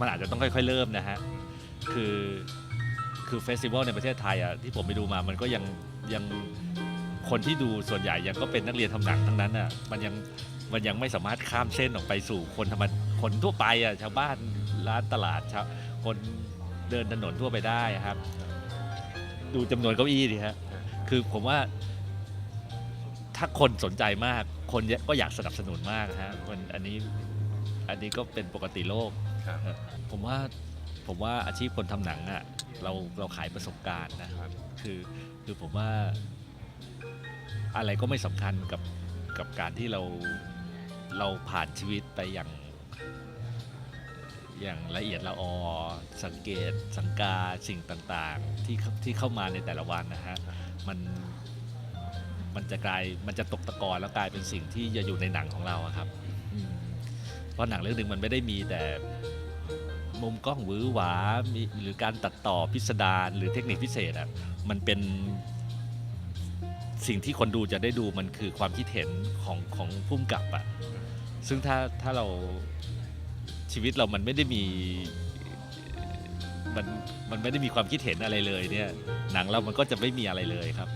มันอาจจะต้องค่อย ๆ เริ่มนะฮะคือคือเฟสติวัลในประเทศไทยอะที่ผมไปดูมามันก็ยังยังคนที่ดูส่วนใหญ่ยังก็เป็นนักเรียนทำหนังทั้งนั้นอะมันยังมันยังไม่สามารถข้ามเส้นออกไปสู่คนธรรมดคนทั่วไปอะชาวบ้านร้านตลาดชาวคนเดินถนนทั่วไปได้ครับ ดูจำนวนเก้าอี้ดิฮะคือผมว่า ถ้าคนสนใจมาก คนก็อยากสนับสนุนมากฮะมันอันนี้ อันนี้ก็เป็นปกติโลก ครับ ผมว่าผมว่าอาชีพคนทำหนังอะ่ะเราเราขายประสบการณ์นะครับ คือคือผมว่าอะไรก็ไม่สำคัญกับกับการที่เราเราผ่านชีวิตไปอย่าง อย่างละเอียดละออสังเกต สังกาสิ่งต่างๆ ที่เข้าที่เข้ามาในแต่ละวันนะฮะมันมันจะกลายมันจะตกตะกอนแล้วกลายเป็นสิ่งที่จะอยู่ในหนังของเราอะครับอืม เพราะหนังเรื่องหนึ่งมันไม่ได้มีแต่มุมกล้องหวือหวามีหรือการตัดต่อพิสดารหรือเทคนิคพิเศษอะมันเป็นสิ่งที่คนดูจะได้ดูมันคือความคิดเห็นของของพุ่มกับอะซึ่งถ้าถ้าเราชีวิตเรามันไม่ได้มีมันมันไม่ได้มีความคิดเห็นอะไรเลยเนี่ย หนังเรามันก็จะไม่มีอะไรเลยครับ